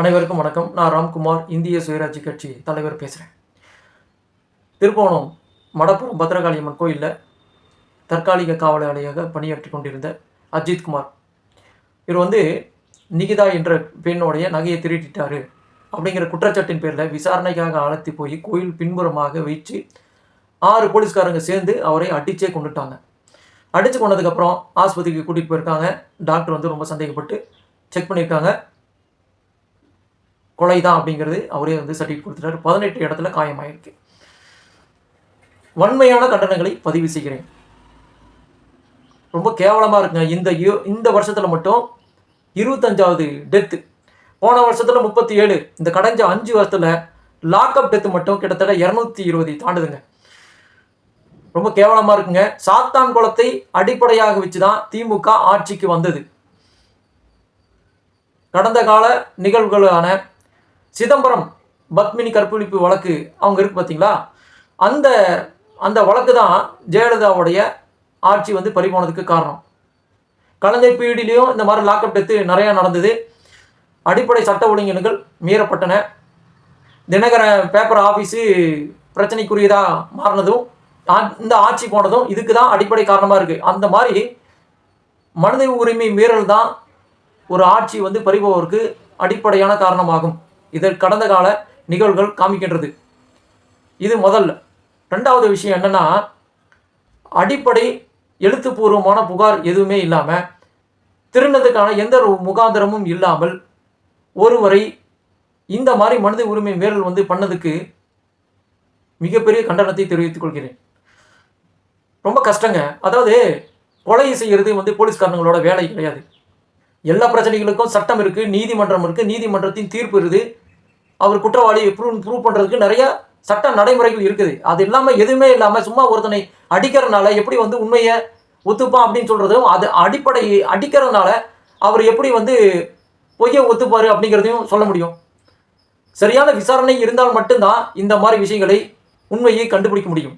அனைவருக்கும் வணக்கம். நான் ராம்குமார் இந்திய சுயராட்சி கட்சி தலைவர் பேசுகிறேன் திருப்போணம் மடப்புறம் பத்ரகாளியம்மன் கோயிலில் தற்காலிக காவலாளியாக பணியாற்றி கொண்டிருந்த அஜித்குமார் இவர் வந்து நிகிதா என்ற பெண்ணுடைய நகையை திருடிட்டாரு அப்படிங்கிற குற்றச்சாட்டின் பேரில் விசாரணைக்காக அழைத்து போய் கோயில் பின்புறமாக வச்சு ஆறு போலீஸ்காரங்க சேர்ந்து அவரை அடிச்சே கொண்டுட்டாங்க அடித்து கொண்டதுக்கப்புறம் ஆஸ்பத்திரிக்கு கூட்டிகிட்டு போயிருக்காங்க. டாக்டர் வந்து ரொம்ப சந்தேகப்பட்டு செக் பண்ணியிருக்காங்க. கொலை தான் அப்படிங்கிறது அவரே வந்து சர்டிஃபிகேட் கொடுத்துட்டாரு. பதினெட்டு இடத்துல காயமாயிருக்கு. வன்மையான கண்டனங்களை பதிவு செய்கிறேன். ரொம்ப கேவலமாக இருக்குங்க. இந்த யு- இந்த வருஷத்தில் மட்டும் இருபத்தஞ்சாவது டெத்து போன வருஷத்தில் முப்பத்தி ஏழு இந்த கடைஞ்ச அஞ்சு வருஷத்தில் லாக்அப் டெத்து மட்டும் கிட்டத்தட்ட இரநூத்தி இருபது தாண்டுதுங்க. ரொம்ப கேவலமாக இருக்குங்க. சாத்தான் குளத்தை அடிப்படையாக வச்சு தான் திமுக ஆட்சிக்கு வந்தது. கடந்த கால நிகழ்வுகளான சிதம்பரம் பத்மினி கற்பழிப்பு வழக்கு அவங்க இருக்கு பார்த்தீங்களா? அந்த அந்த வழக்கு தான் ஜெயலலிதாவுடைய ஆட்சி வந்து பறிபோனதுக்கு காரணம். கலைஞர் பீரியட்லேயும் இந்த மாதிரி லாக்அப் டெத்து நிறையா நடந்தது. அடிப்படை சட்ட ஒழுங்கினங்கள் மீறப்பட்டன. தினகர பேப்பர் ஆஃபீஸு பிரச்சனைக்குரியதாக மாறினதும் ஆ- இந்த ஆட்சி போனதும் இதுக்கு தான் அடிப்படை காரணமாக இருக்குது அந்த மாதிரி மனித உரிமை மீறல் தான் ஒரு ஆட்சி வந்து பறிபோவதற்கு அடிப்படையான காரணமாகும். இதில் கடந்த கால நிகழ்வுகள் காமிக்கின்றது. இது முதல்ல ரெண்டாவது விஷயம் என்னன்னா அடிப்படை எழுத்துப்பூர்வமான புகார் எதுவுமே இல்லாமல் திருநதுக்கான எந்த ஒரு முகாந்திரமும் இல்லாமல் ஒருவரை இந்த மாதிரி மனித உரிமை மீறல் வந்து பண்ணதுக்கு மிகப்பெரிய கண்டனத்தை தெரிவித்துக் கொள்கிறேன். ரொம்ப கஷ்டங்க. அதாவது கொலை செய்கிறது வந்து போலீஸ்காரங்களோட வேலை கிடையாது. எல்லா பிரச்சனைகளுக்கும் சட்டம் இருக்குது நீதிமன்றம் இருக்குது நீதிமன்றத்தின் தீர்ப்பு இருக்குது அவர் குற்றவாளி ப்ரூவ் ப்ரூவ் பண்ணுறதுக்கு நிறைய சட்ட நடைமுறைகள் இருக்குது. அது இல்லாமல் எதுவுமே இல்லாமல் சும்மா ஒருத்தனை அடிக்கிறனால எப்படி வந்து உண்மையை ஒத்துப்பான் அப்படின்னு சொல்கிறதும் அது அடிப்படை அடிக்கிறதுனால அவர் எப்படி வந்து பொய்யை ஒத்துப்பார் அப்படிங்கிறதையும் சொல்ல முடியும். சரியான விசாரணை இருந்தால் மட்டும்தான் இந்த மாதிரி விஷயங்களை உண்மையை கண்டுபிடிக்க முடியும்.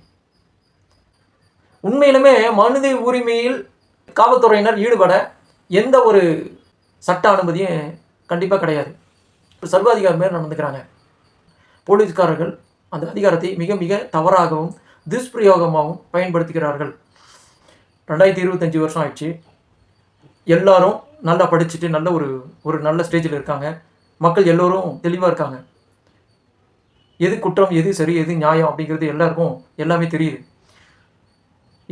உண்மையிலுமே மனித உரிமையில் காவல்துறையினர் ஈடுபட எந்த ஒரு சட்ட அனுமதியும் கண்டிப்பாக கிடையாது. இப்போ சர்வாதிகாரம் மேல் நடந்துக்கிறாங்க. போலீஸ்காரர்கள் அந்த அதிகாரத்தை மிக மிக தவறாகவும் துஷ்பிரயோகமாகவும் பயன்படுத்துகிறார்கள். ரெண்டாயிரத்தி இருபத்தஞ்சி வருஷம் ஆயிடுச்சு. எல்லாரும் நல்லா படிச்சுட்டு நல்ல ஒரு ஒரு நல்ல ஸ்டேஜில் இருக்காங்க. மக்கள் எல்லோரும் தெளிவாக இருக்காங்க. எது குற்றம் எது சரி எது நியாயம் அப்படிங்கிறது எல்லாருக்கும் எல்லாமே தெரியுது.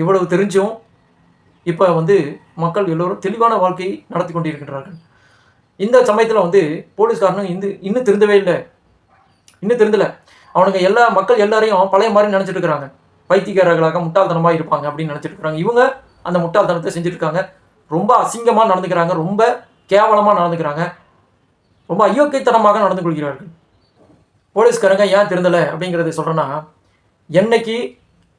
இவ்வளவு தெரிஞ்சும் இப்போ வந்து மக்கள் எல்லோரும் தெளிவான வாழ்க்கையை நடத்தி கொண்டிருக்கின்றார்கள். இந்த சமயத்தில் வந்து போலீஸ்காரனும் இந்த இன்னும் திருந்தவே இல்லை. இன்னும் திருந்தலை. அவனுங்க எல்லா மக்கள் எல்லாரையும் பழைய மாதிரி நினச்சிட்டு இருக்கிறாங்க. பைத்தியக்காரர்களாக முட்டாள்தனமாக இருப்பாங்க அப்படின்னு நினச்சிட்டு இருக்கிறாங்க. இவங்க அந்த முட்டாள்தனத்தை செஞ்சுருக்காங்க ரொம்ப அசிங்கமாக நடந்துக்கிறாங்க. ரொம்ப கேவலமாக நடந்துக்கிறாங்க. ரொம்ப அயோக்கியத்தனமாக நடந்து கொள்கிறார்கள். போலீஸ்காரங்க ஏன் திருந்தலை அப்படிங்கிறத சொல்கிறேன்னா என்னைக்கு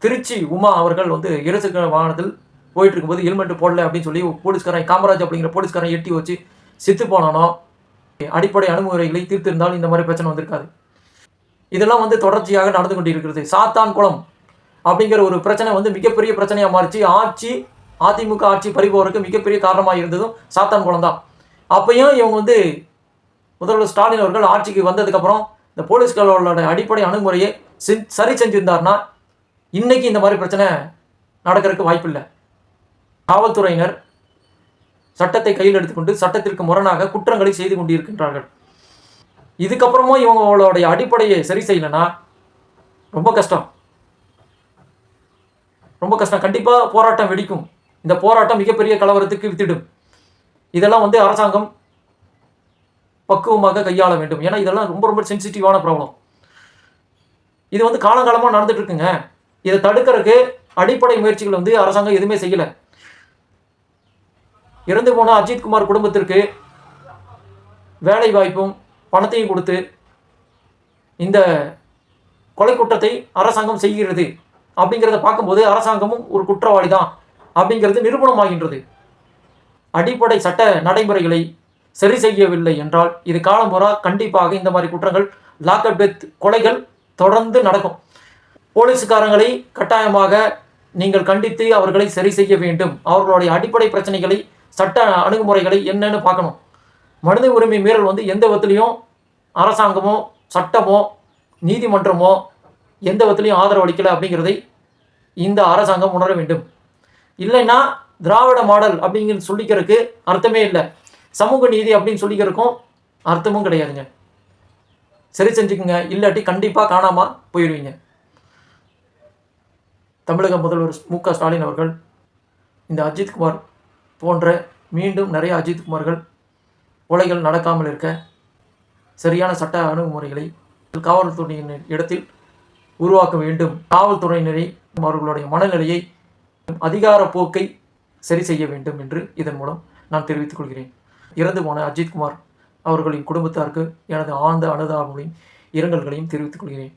திருச்சி உமா அவர்கள் வந்து இருசக்கர வாகனத்தில் போயிட்டு இருக்கும்போது ஹெல்மெட் போடல அப்படின்னு சொல்லி போலீஸ்காரன் காமராஜ் அப்படிங்கிற போலீஸ்காரன் எட்டி வச்சு செத்து போனானோ அடிப்படை அணுகுமுறைகளை தீர்த்திருந்தால் இந்த மாதிரி பிரச்சனை வந்திருக்காது. இதெல்லாம் வந்து தொடர்ச்சியாக நடந்து கொண்டிருக்கிறது. சாத்தான் குளம் அப்படிங்கிற ஒரு பிரச்சனை வந்து மிகப்பெரிய பிரச்சனையாக மாறிச்சு. ஆட்சி அதிமுக ஆட்சி பறிபோருக்கு மிகப்பெரிய காரணமாக இருந்ததும் சாத்தான் குளம் தான். அப்பையும் இவங்க வந்து முதல்வர் ஸ்டாலின் அவர்கள் ஆட்சிக்கு வந்ததுக்கப்புறம் இந்த போலீஸ்களோட அடிப்படை அணுகுமுறையை சரி செஞ்சிருந்தாருன்னா இன்னைக்கு இந்த மாதிரி பிரச்சனை நடக்கிறதுக்கு வாய்ப்பில்லை. காவல்துறையினர் சட்டத்தை கையில் எடுத்துக்கொண்டு சட்டத்திற்கு முரணாக குற்றங்களை செய்து கொண்டிருக்கின்றார்கள். இதுக்கப்புறமும் இவங்களுடைய அடிப்படையை சரி செய்யலைன்னா ரொம்ப கஷ்டம். ரொம்ப கஷ்டம். கண்டிப்பாக போராட்டம் வெடிக்கும். இந்த போராட்டம் மிகப்பெரிய கலவரத்துக்கு வித்திடும். இதெல்லாம் வந்து அரசாங்கம் பக்குவமாக கையாள வேண்டும். ஏன்னா இதெல்லாம் ரொம்ப ரொம்ப சென்சிட்டிவான ப்ராப்ளம் இது வந்து காலங்காலமாக நடந்துட்டு இருக்குங்க. இதை தடுக்கிறதுக்கு அடிப்படை முயற்சிகள் வந்து அரசாங்கம் எதுவுமே செய்யலை. இறந்து போன அஜித் குமார் குடும்பத்திற்கு வேலை வாய்ப்பும் பணத்தையும் கொடுத்து இந்த கொலை குற்றத்தை அரசாங்கம் செய்கிறது அப்படிங்கிறத பார்க்கும்போது அரசாங்கமும் ஒரு குற்றவாளி தான் அப்படிங்கிறது நிரூபணமாகின்றது. அடிப்படை சட்ட நடைமுறைகளை சரி செய்யவில்லை என்றால் இது காலம்புறா கண்டிப்பாக இந்த மாதிரி குற்றங்கள் லாக்அப் டெத் கொலைகள் தொடர்ந்து நடக்கும். போலீஸ்காரங்களை கட்டாயமாக நீங்கள் கண்டித்து அவர்களை சரி செய்ய வேண்டும். அவர்களுடைய அடிப்படை பிரச்சனைகளை சட்ட அணுகுமுறைகளை என்னன்னு பார்க்கணும். மனித உரிமை மீறல் வந்து எந்த விதத்துலையும் அரசாங்கமோ சட்டமோ நீதிமன்றமோ எந்த விதத்துலையும் ஆதரவு அளிக்கலை அப்படிங்கிறதை இந்த அரசாங்கம் உணர வேண்டும். இல்லைன்னா திராவிட மாடல் அப்படிங்கிறது சொல்லிக்கிறதுக்கு அர்த்தமே இல்லை. சமூக நீதி அப்படின்னு சொல்லிக்கிறதுக்கும் அர்த்தமும் கிடையாதுங்க. சரி செஞ்சுக்குங்க. இல்லாட்டி கண்டிப்பாக காணாமல் போயிடுவீங்க. தமிழக முதல்வர் மு க ஸ்டாலின் அவர்கள் இந்த அஜித்குமார் போன்ற மீண்டும் நிறைய அஜித்குமார்கள் கொலைகள் நடக்காமல் இருக்க சரியான சட்ட அணுகுமுறைகளை காவல்துறையினர் இடத்தில் உருவாக்க வேண்டும். காவல்துறையினரை அவர்களுடைய மனநிலையை அதிகார போக்கை சரி செய்ய வேண்டும் என்று இதன் மூலம் நான் தெரிவித்துக் கொள்கிறேன். இறந்து போன அஜித்குமார் அவர்களின் குடும்பத்தாருக்கு எனது ஆழ்ந்த அனுதாபங்களையும் இரங்கல்களையும் தெரிவித்துக் கொள்கிறேன்.